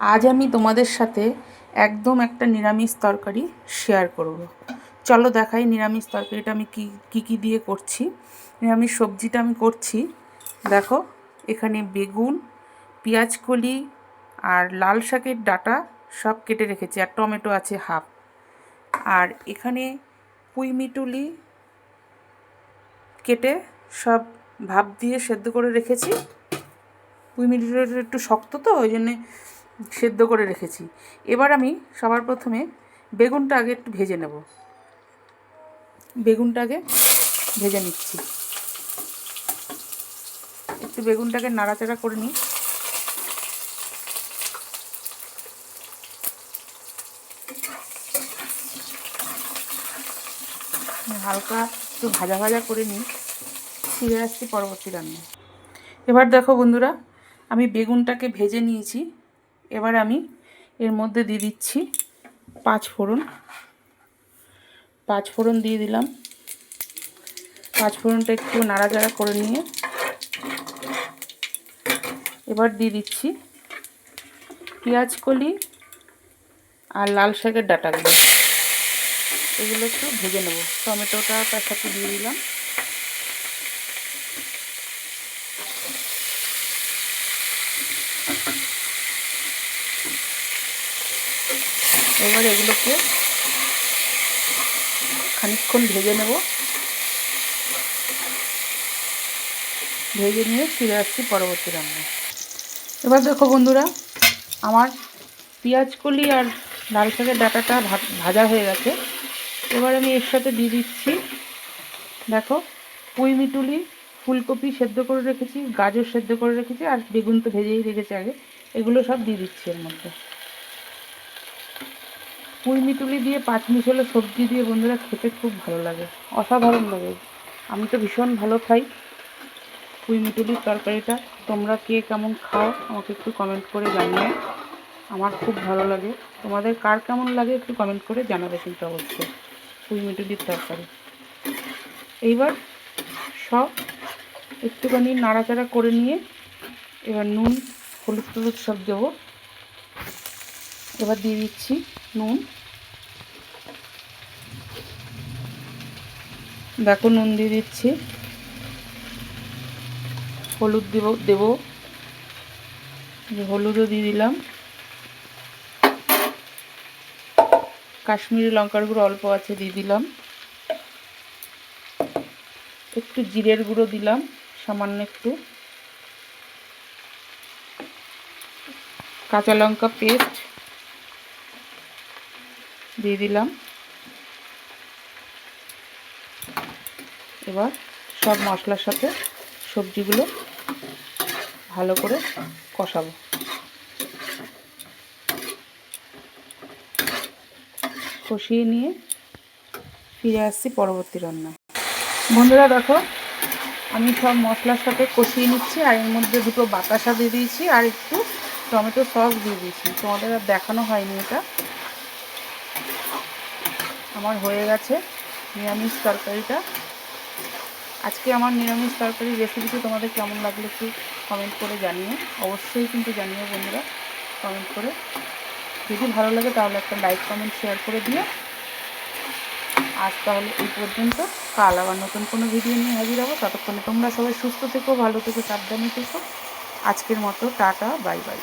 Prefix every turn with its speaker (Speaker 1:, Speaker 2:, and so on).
Speaker 1: আজ আমি তোমাদের সাথে একদম একটা নিরামিষ তরকারি শেয়ার করব। চলো দেখাই নিরামিষ তরকারিটা আমি কী কী কী দিয়ে করছি। নিরামিষ সবজিটা আমি করছি। দেখো, এখানে বেগুন, পেঁয়াজ কলি আর লাল শাকের ডাটা সব কেটে রেখেছি আর টমেটো আছে হাফ। আর এখানে পুঁই মিটুলি কেটে সব ভাপ দিয়ে সেদ্ধ করে রেখেছি। পুঁই মিটুলিটা একটু শক্ত তো, ওই জন্যে সেদ্ধ করে রেখেছি। এবার আমি সবার প্রথমে বেগুনটা আগে একটু ভেজে নেব। বেগুনটা আগে ভেজে নিচ্ছি। একটু বেগুনটাকে নাড়াচাড়া করে নিই। হালকা একটু ভাজা ভাজা করে নিই। ফিরে আসছি পরবর্তী রান্না এবার দেখো বন্ধুরা, আমি বেগুনটাকে ভেজে নিয়েছি। এবার আমি এর মধ্যে দিয়ে দিচ্ছি পাঁচ ফোড়ন। পাঁচ ফোড়ন দিয়ে দিলাম। পাঁচ ফোড়নটা একটু নাড়াচাড়া করে নিয়ে এবার দিয়ে দিচ্ছি পেঁয়াজ কলি আর লাল শাকের ডাটাগুলো এগুলো একটু ভেজে নেব। টমেটোটা তার সাথে দিয়ে দিলাম। এবার এগুলোকে খানিকক্ষণ ভেজে নেব। ভেজে নিয়ে ফিরে আসছি পরবর্তী রান্না এবার দেখো বন্ধুরা, আমার পেঁয়াজ কলি আর লাল শাকের ডাটাটা ভাজা হয়ে গেছে। এবার আমি এর সাথে দিয়ে দিচ্ছি, দেখো, পুঁই মিটুলি, ফুলকপি সেদ্ধ করে রেখেছি, গাজর সেদ্ধ করে রেখেছি, আর বেগুন তো ভেজেই রেখেছি আগে। এগুলো সব দিয়ে দিচ্ছি এর মধ্যে। পুঁই মিটুলি দিয়ে, পাঁচ মিশালো সবজি দিয়ে বন্ধুরা খেতে খুব ভালো লাগে। অসাধারণ লাগে। আমি তো ভীষণ ভালো খাই পুঁই মিটুলির তরকারিটা। তোমরা কে কেমন খাও আমাকে একটু কমেন্ট করে জানিয়ে আমার খুব ভালো লাগে। তোমাদের কার কেমন লাগে একটু কমেন্ট করে জানাবে কিন্তু অবশ্যই পুঁই মিটুলির তরকারি। এইবার সব একটুখানি নাড়াচাড়া করে নিয়ে এবার নুন, হলুদ টলুদ সব দেবো। এবার দিয়ে দিচ্ছি নুন। দেখো নুন দিয়ে দিচ্ছি। হলুদ দেব দেব। হলুদও দিয়ে দিলাম। কাশ্মীরি লঙ্কার গুঁড়ো অল্প আছে, দিয়ে দিলাম। একটু জিরের গুঁড়ো দিলাম, সামান্য একটু। কাঁচা লঙ্কা পেস্ট দিয়ে দিলাম। এবার সব মশলার সাথে সবজিগুলো ভালো করে কষাবো। কষিয়ে নিয়ে ফিরে আসছি পরবর্তী রান্না বন্ধুরা দেখো, আমি সব মশলার সাথে কষিয়ে নিচ্ছি আর এর মধ্যে দুটো বাতাসা দিয়ে দিয়েছি আর একটু টমেটো সস দিয়ে দিয়েছি। তোমাদের আর দেখানো হয়নি এটা। আমার হয়ে গেছে নিরামিষ তরকারিটা। আজকে আমার নিরামিষ তরকারি রেসিপিটি তোমাদের কেমন লাগল একটু কমেন্ট করে জানিও। অবশ্যই কিন্তু জানিও বন্ধুরা কমেন্ট করে। যদি ভালো লাগে তাহলে একটা লাইক কমেন্ট শেয়ার করে দিও। আজ তাহলে এই পর্যন্ত। কাল আবার নতুন কোনো ভিডিও নিয়ে হাজির হব। ততক্ষণে তোমরা সবাই সুস্থ থেকো, ভালো থেকো, সাবধানে থেকো। আজকের মতো টাটা বাই বাই